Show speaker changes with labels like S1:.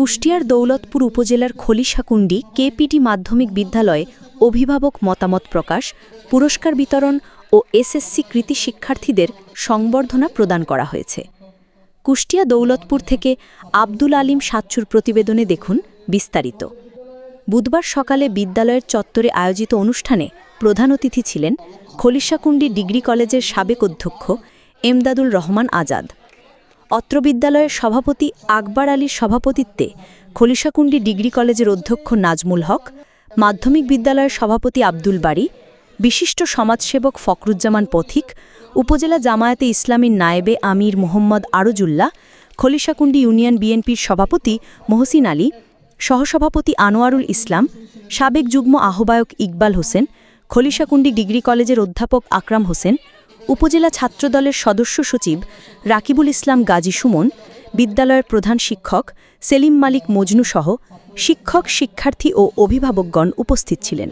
S1: কুষ্টিয়ার দৌলতপুর উপজেলার খলিশাকুণ্ডি কেপিটি মাধ্যমিক বিদ্যালয়ে অভিভাবক মতামত প্রকাশ, পুরস্কার বিতরণ ও এসএসসি কৃতি শিক্ষার্থীদের সংবর্ধনা প্রদান করা হয়েছে। কুষ্টিয়া দৌলতপুর থেকে আব্দুল আলিম সাচ্চুর প্রতিবেদনে দেখুন বিস্তারিত। বুধবার সকালে বিদ্যালয়ের চত্বরে আয়োজিত অনুষ্ঠানে প্রধান অতিথি ছিলেন খলিশাকুণ্ডি ডিগ্রি কলেজের সাবেক অধ্যক্ষ এমদাদুল রহমান আজাদ। অত্র বিদ্যালয়ের সভাপতি আকবর আলীর সভাপতিত্বে খলিশাকুণ্ডি ডিগ্রি কলেজের অধ্যক্ষ নাজমুল হক, মাধ্যমিক বিদ্যালয়ের সভাপতি আব্দুল বাড়ি বিশিষ্ট সমাজসেবক ফখরুজ্জামান পথিক, উপজেলা জামায়াতে ইসলামীর নায়েবে আমির মোহাম্মদ আরজুল্লাহ, খলিশাকুণ্ডি ইউনিয়ন বিএনপির সভাপতি মহসিন আলী, সহসভাপতি আনোয়ারুল ইসলাম, সাবেক যুগ্ম আহ্বায়ক ইকবাল হোসেন, খলিশাকুণ্ডি ডিগ্রি কলেজের অধ্যাপক আকরাম হোসেন উপজেলা ছাত্রদলের সদস্য সচিব রাকিবুল ইসলাম গাজী সুমন, বিদ্যালয়ের প্রধান শিক্ষক সেলিম মালিক মজনু সহ শিক্ষক, শিক্ষার্থী ও অভিভাবকগণ উপস্থিত ছিলেন।